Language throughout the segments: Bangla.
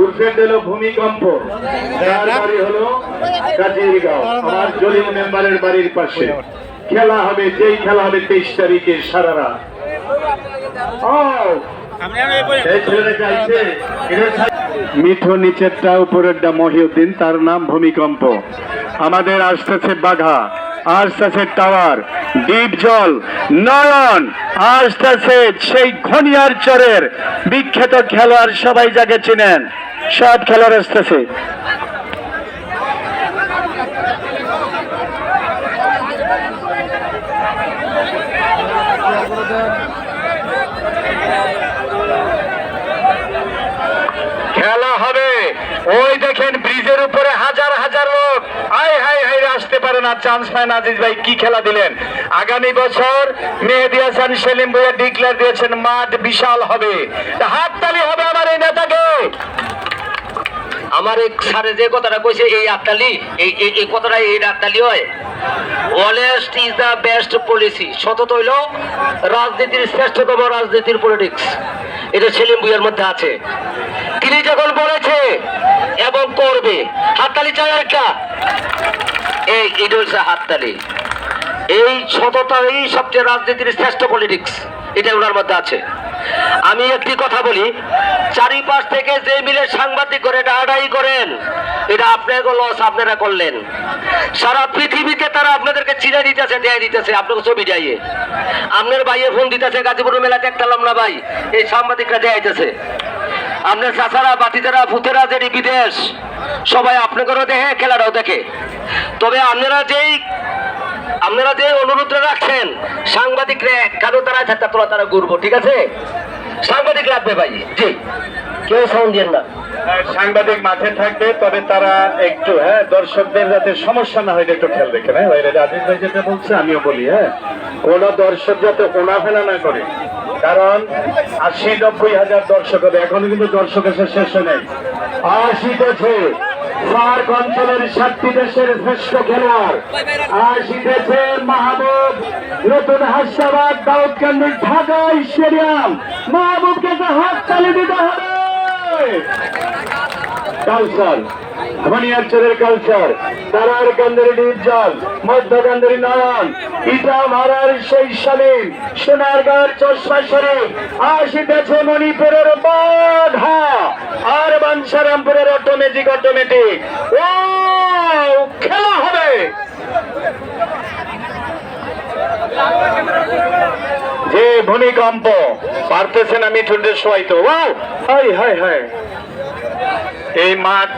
উর্ফের হলো ভূমিকম্প। যার বাড়ি হলো কাজিরগাঁও আমার মেম্বারের বাড়ির পাশে। খেলা হবে যেই খেলা হবে তেইশ তারিখে সারা রাত। মিঠো নিচেরটা উপরেরটা মহিউদ্দিন তার নাম ভূমিকম্প। আমাদের আসতেছে বাঘা আসতেছে টাওয়ার ডিপ জল নয়ন। আসতেছে সেই ঘনিয়ার চরের। বিখ্যাত খেলোয়াড় সবাই যাকে চিনেন, সব খেলোয়াড় আসতেছে খেলা হবে। ওই দেখেন ব্রিজের উপরে হাজার হাজার লোক আই হাই হাই আসতে পারে না চান্স পায় না, আজিজ ভাই, কি খেলা দিলেন? আগামী বছর মেহেদি হাসান, সেলিম ভাইয়া ডিক্লেয়ার দিয়েছেন, মাঠ বিশাল হবে। হাত তালি হবে আমার এই নেতাকে। আমার এই স্যারে যে কথাটা কইছে, এই আত্মালি এই, এই- কথাটা এই আত্মালি হয়। Honest is the best policy সতত হইল রাজনীতির শ্রেষ্ঠতম রাজনীতির পলিটিক্স এটা সেলিম বুইয়ের মধ্যে আছে। তিনি যখন বলেছে এবং করবে। হাততালি চাই একটা এই এটা হচ্ছে হাততালি। এই সততাই সবচেয়ে রাজনীতির শ্রেষ্ঠ পলিটিক্স এটা ওনার মধ্যে আছে। আমি একটি কথা বলি, চারিপাশ থেকে যে মিলে সাংবাদিক করে, এটা আড়াই করেন। এটা আপনাকে লস আপনারা করলেন। সারা পৃথিবীতে তারা আপনাদেরকে চিনে দিতেছে, দেয় দিতেছে, আপনাকে ছবি যাইয়ে আপনার ভাইয়ে ফোন দিতেছে গাজীপুর মেলা দেখতাম না ভাই, এই সাংবাদিকরা দেয়াইতেছে আপনার চাচারা বাতিদারা, ভূতেরা যে বিদেশ, সবাই আপনাদেরও দেখে খেলাটাও দেখে। তবে আপনারা যেই আপনারা যে অনুরোধটা রাখছেন, সাংবাদিকরা কেন তারা থাকতে তোরা তারা ঘুরবো, ঠিক আছে? সাংবাদিক লাগবে ভাই, জি। কেউ সাউন্ড দিয়েন না। সাংবাদিক মাঠে থাকবে, তবে তারা একটু হ্যাঁ দর্শকদের যাতে সমস্যা না হয়, একটু খেয়াল রেখে হ্যাঁ ভাই যেটা বলছে, আমিও বলি হ্যাঁ। কোন দর্শক যাতে কোনা ফেলা না করে। কারণ আশি নব্বই হাজার দর্শক হবে। এখনও কিন্তু দর্শক এসে শেষ নেই। আশি আসিতেছে সার্ক অঞ্চলের সাতটি দেশের শ্রেষ্ঠ খেলোয়াড়। আসিতেছে মাহবুব, নতুন হাসাবাদ দাউদকান্দি ঢাকা স্টেডিয়াম। মাহবুবকে হাত তালি দিতে হবে কালচার ধনিয়ারচরের কালচার তারার কান্দারি ডিপজল মধ্যকান্দারি নয়ন ইটা মারার সেই সালিম সোনারগাঁর চশমা শরীফ আসিতেছে মণিপুরের বাধা আর বাঞ্ছারামপুরের অটোমেটিক অটোমেটিক ও খেলা হবে যে ভূমিকম্প পারতেছে আমি মিঠুনদের সবাই তো। Hi hi hi. এই মাঠ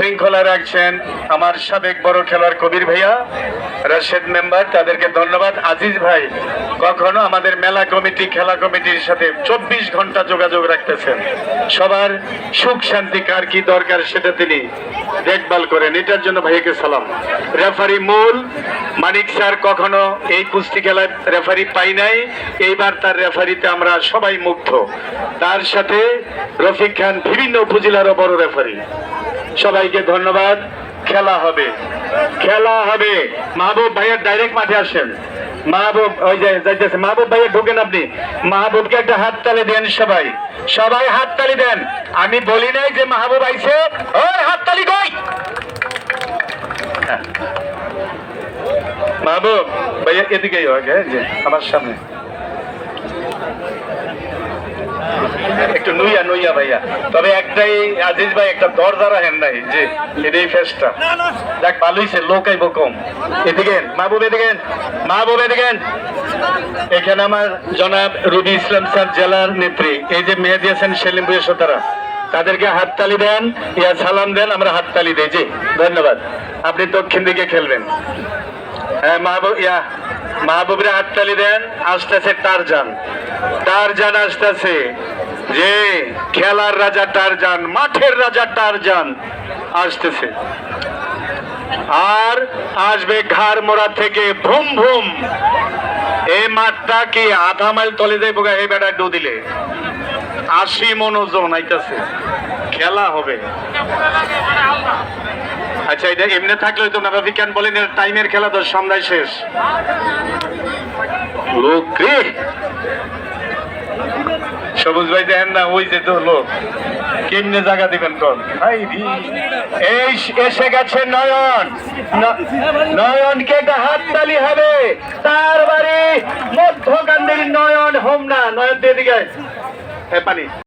শৃঙ্খলা রাখছেন আমার সাবেক বড় খেলোয়াড় কবির ভাইয়া, রাশেদ মেম্বার। তাদেরকে ধন্যবাদ। আজিজ ভাই, কখনো আমাদের মেলা কমিটি, খেলা কমিটির সাথে চব্বিশ ঘণ্টা যোগাযোগ রাখতেছেন। সবার সুখ শান্তি কার কি দরকার সেটা তিনি দেখভাল করেন। এটার জন্য ভাইকে সালাম। রেফারি মূল, মানিক স্যার কখনো এই কুস্তি খেলায় রেফারি পাই নাই। এইবার তার রেফারিতে আমরা সবাই মুগ্ধ। তার সাথে রফিক খান, বিভিন্ন উপজেলারও বড় রেফারি। সবাইকে ধন্যবাদ। খেলা হবে। খেলা হবে। মাহবুব ভাইয়ের ডাইরেক্ট মাঠে আসেন। মাহবুব, ওই যে যাইতেছে। মাহবুব ভাইয়া ঢুকেন আপনি। মাহবুবকে একটা হাত তালি দেন সবাই। সবাই হাত তালি দেন। আমি বলি নাই যে মাহবুব আইছে। ওই হাত তালি কই? হ্যাঁ। মাহবুব, ভাইয়া এদিকেই আগে যে আমার সামনে। ভাইয়া। তবে একটাই আজিজ ভাই, একটা দরজা রাখেন নাই যে এটাই ফেসটা। দেখ ভালোই সে লোক আইব কম। এদিকে মাহবুব এদিকে মাহবুব এদিকে এখানে আমার জনাব রবি ইসলাম স্যার জেলার নেত্রী, এই যে মেহেদি হাসান সেলিম বইয়ের তারা তাদেরকে হাততালি দেন, ইয়া সালাম দেন, আমরা হাততালি দিই, জি, ধন্যবাদ। আপনি দক্ষিণ দিকে খেলবেন। হ্যাঁ মাহবুব ইয়া মাহবুবরা হাততালি দেন, আসতেছে টারজান টারজান আসতেছে। যে খেলার রাজা টারজান, মাঠের রাজা টারজান আসতেছে। আর আসবে ঘাড় মোড়া থেকে ভুম ভুম এই মাঠটা কি আধা মাইল তলে যাইব এই বেড়া ডু দিলে। আশি মন ওজন আইতাছে। খেলা হবে। আচ্ছা এটা এমনি থাকলে তো না কেন বলেন টাইমের খেলা তো সন্ধ্যায় শেষ। লোক রে সবুজ ভাই দেখেন না, ওই যে তো লোক। কেমনে জায়গা দিবেন কোন? এই এসে গেছে নয়ন। নয়নকে একটা হাততালি হবে। তার বাড়ি মধ্যকান্দির নয়ন, হোম না, নয়ন দিয়ে দিকে হ্যাঁ পানি